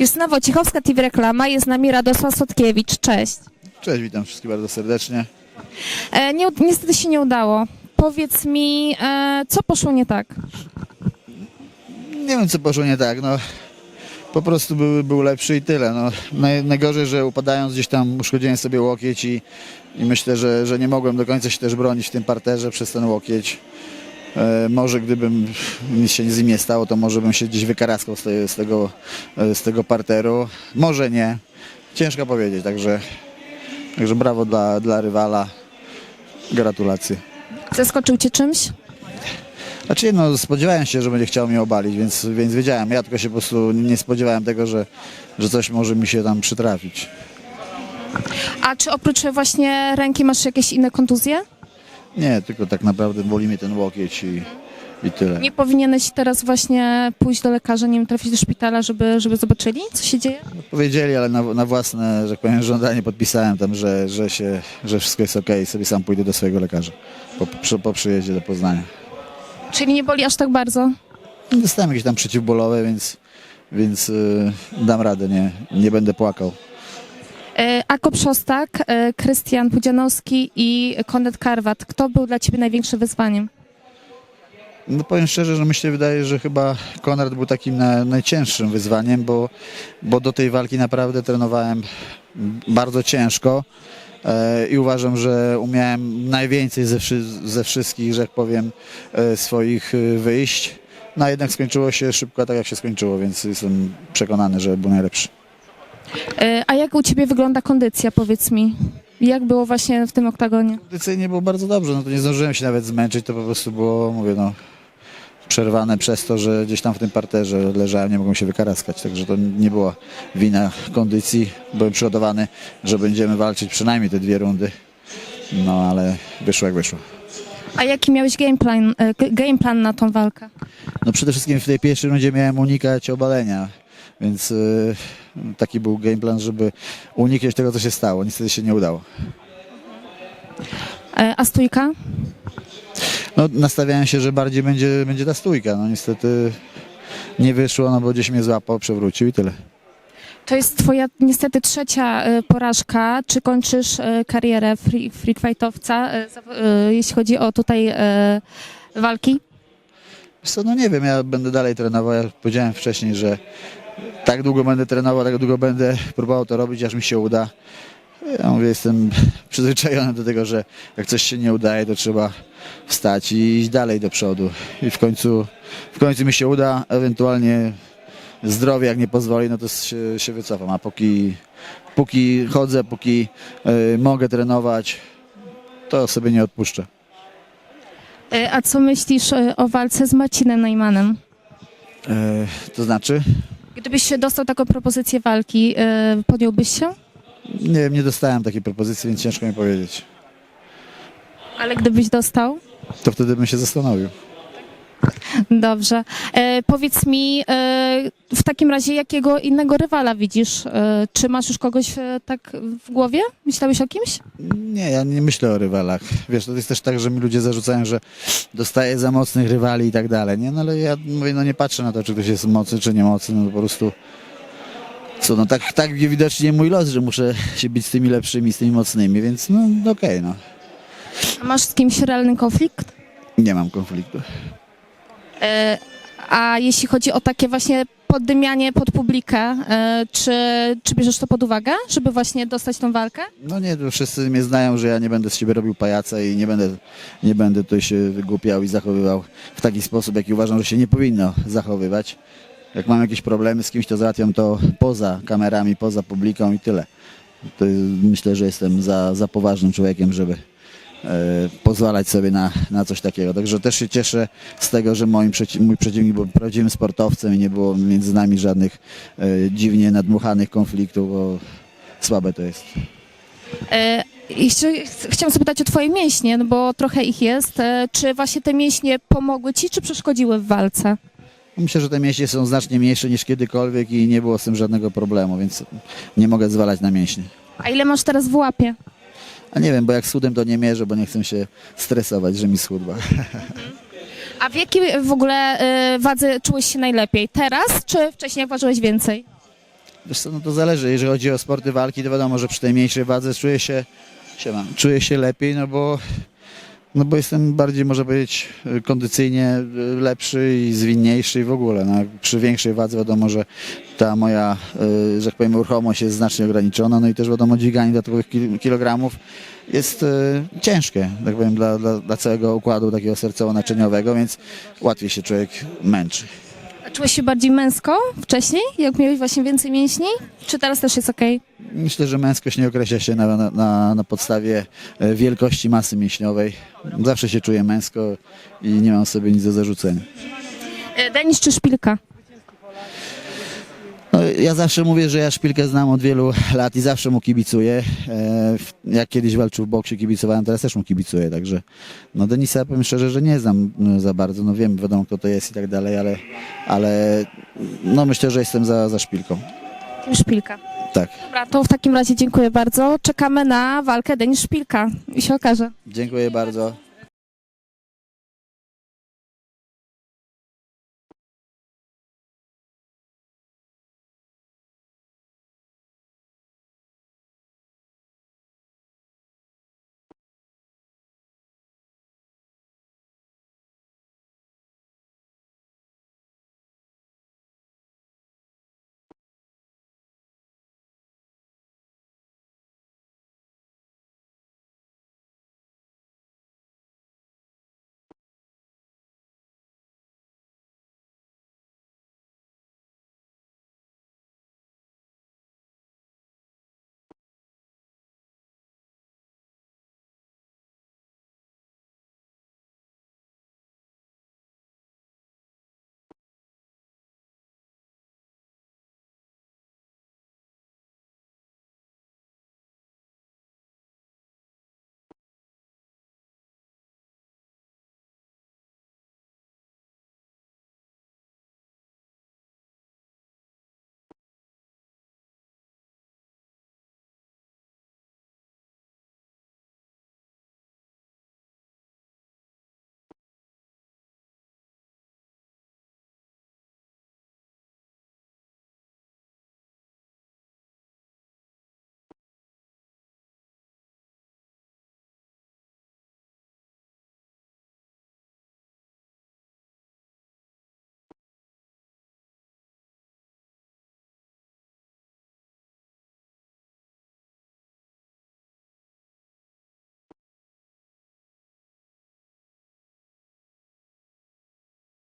Justyna Wojciechowska, TV Reklama, jest z nami Radosław Sotkiewicz. Cześć. Cześć, witam wszystkich bardzo serdecznie. E, nie, niestety się nie udało. Powiedz mi, e, co poszło nie tak? Nie wiem, co poszło nie tak, no. Po prostu był, był lepszy i tyle. No. Naj, najgorzej, że upadając gdzieś tam uszkodziłem sobie łokieć i, i myślę, że, że nie mogłem do końca się też bronić w tym parterze przez ten łokieć. E, może gdybym nic się z nim nie stało, to może bym się gdzieś wykaraskał z, tego, e, z tego parteru. Może nie. Ciężko powiedzieć, także, także brawo dla, dla rywala. Gratulacje. Zaskoczył cię czymś? Znaczy, no, spodziewałem się, że będzie chciał mnie obalić, więc, więc wiedziałem. Ja tylko się po prostu nie spodziewałem tego, że, że coś może mi się tam przytrafić. A czy oprócz właśnie ręki masz jakieś inne kontuzje? Nie, tylko tak naprawdę boli mnie ten łokieć i, i tyle. Nie powinieneś teraz właśnie pójść do lekarza, nie wiem, trafić do szpitala, żeby, żeby zobaczyli, co się dzieje? Powiedzieli, ale na, na własne, że tak powiem, żądanie podpisałem tam, że, że, się, że wszystko jest ok, sobie sam pójdę do swojego lekarza po, przy, po przyjeździe do Poznania. Czyli nie boli aż tak bardzo? Dostałem jakieś tam przeciwbólowe, więc, więc y, dam radę, nie, nie będę płakał. E, Akop Szostak, e, Krystian Pudzianowski i Konrad Karwat. Kto był dla ciebie największym wyzwaniem? No powiem szczerze, że mi się wydaje, że chyba Konrad był takim na, najcięższym wyzwaniem, bo, bo do tej walki naprawdę trenowałem bardzo ciężko e, i uważam, że umiałem najwięcej ze, ze wszystkich, że tak powiem, swoich wyjść. No a jednak skończyło się szybko tak, jak się skończyło, więc jestem przekonany, że był najlepszy. E, A jak u ciebie wygląda kondycja, powiedz mi? Jak było właśnie w tym oktagonie? Kondycyjnie było bardzo dobrze, no to nie zdążyłem się nawet zmęczyć, to po prostu było, mówię, no przerwane przez to, że gdzieś tam w tym parterze leżałem, nie mogłem się wykaraskać, także to nie była wina kondycji. Byłem przygotowany, że będziemy walczyć przynajmniej te dwie rundy, no ale wyszło jak wyszło. A jaki miałeś game plan, e, game plan na tą walkę? No przede wszystkim w tej pierwszej rundzie miałem unikać obalenia, więc y, taki był game plan, żeby uniknąć tego, co się stało. Niestety się nie udało. E, A stójka? No, nastawiałem się, że bardziej będzie, będzie ta stójka. No niestety nie wyszło, no bo gdzieś mnie złapał, przewrócił i tyle. To jest twoja niestety trzecia e, porażka. Czy kończysz e, karierę free, free fightowca, jeśli chodzi o tutaj walki? Co, no nie wiem, ja będę dalej trenował. Ja powiedziałem wcześniej, że tak długo będę trenował, tak długo będę próbował to robić, aż mi się uda. Ja mówię, jestem przyzwyczajony do tego, że jak coś się nie udaje, to trzeba wstać i iść dalej do przodu. I w końcu, w końcu mi się uda, ewentualnie zdrowie jak nie pozwoli, no to się, się wycofam. A póki, póki chodzę, póki y, mogę trenować, to sobie nie odpuszczę. E, A co myślisz e, o walce z Marcinem Najmanem? E, to znaczy? Gdybyś dostał taką propozycję walki, e, podjąłbyś się? Nie wiem, nie dostałem takiej propozycji, więc ciężko mi powiedzieć. Ale gdybyś dostał? To wtedy bym się zastanowił. Dobrze. E, powiedz mi, e, w takim razie jakiego innego rywala widzisz? E, czy masz już kogoś e, tak w głowie? Myślałeś o kimś? Nie, ja nie myślę o rywalach. Wiesz, to jest też tak, że mi ludzie zarzucają, że dostaję za mocnych rywali i tak dalej, nie? No ale ja mówię, no nie patrzę na to, czy ktoś jest mocny, czy nie mocny, no po prostu co, no tak, tak widocznie mój los, że muszę się bić z tymi lepszymi, z tymi mocnymi, więc no okej, no. A masz z kimś realny konflikt? Nie mam konfliktu. E, A jeśli chodzi o takie właśnie poddymianie pod publikę, e, czy, czy bierzesz to pod uwagę, żeby właśnie dostać tą walkę? No nie, to wszyscy mnie znają, że ja nie będę z siebie robił pajaca i nie będę, nie będę tutaj się wygłupiał i zachowywał w taki sposób, jaki uważam, że się nie powinno zachowywać. Jak mam jakieś problemy z kimś, to załatwiam to poza kamerami, poza publiką i tyle. To myślę, że jestem za, za poważnym człowiekiem, żeby pozwalać sobie na, na coś takiego. Także też się cieszę z tego, że moim przeci- mój przeciwnik był prawdziwym sportowcem i nie było między nami żadnych e, dziwnie nadmuchanych konfliktów, bo słabe to jest. E, jeszcze ch- chciałam zapytać o twoje mięśnie, no bo trochę ich jest. E, Czy właśnie te mięśnie pomogły ci, czy przeszkodziły w walce? Myślę, że te mięśnie są znacznie mniejsze niż kiedykolwiek i nie było z tym żadnego problemu, więc nie mogę zwalać na mięśnie. A ile masz teraz w łapie? A nie wiem, bo jak schudłem to nie mierzę, bo nie chcę się stresować, że mi schudła. A w jakiej w ogóle e, wadze czułeś się najlepiej? Teraz, czy wcześniej jak ważyłeś więcej? Wiesz co, no to zależy. Jeżeli chodzi o sporty walki, to wiadomo, że przy tej mniejszej wadze czuję się, siema, czuję się lepiej, no bo, no bo jestem bardziej, można powiedzieć, kondycyjnie y, lepszy i zwinniejszy i w ogóle. No, przy większej wadze wiadomo, że ta moja, y, że tak powiem, ruchomość jest znacznie ograniczona, no i też wiadomo, dźwiganie dodatkowych kil- kilogramów jest y, ciężkie, tak powiem, dla, dla, dla całego układu takiego sercowo-naczyniowego, więc łatwiej się człowiek męczy. A czułeś się bardziej męsko wcześniej, jak miałeś właśnie więcej mięśni? Czy teraz też jest okej? Myślę, że męskość nie określa się na, na- na, podstawie e, wielkości masy mięśniowej. Zawsze się czuję męsko i nie mam sobie nic do zarzucenia. Okay? Denis czy szpilka? No, ja zawsze mówię, że ja szpilkę znam od wielu lat i zawsze mu kibicuję. E, Jak kiedyś walczył w boksie, kibicowałem, teraz też mu kibicuję, także no Denisa powiem szczerze, że nie znam no, za bardzo, no wiem, wiadomo kto to jest i tak dalej, ale, ale no myślę, że jestem za, za szpilką. Szpilka. Tak. Dobra, to w takim razie dziękuję bardzo. Czekamy na walkę Denis Szpilka i się okaże. Dziękuję bardzo.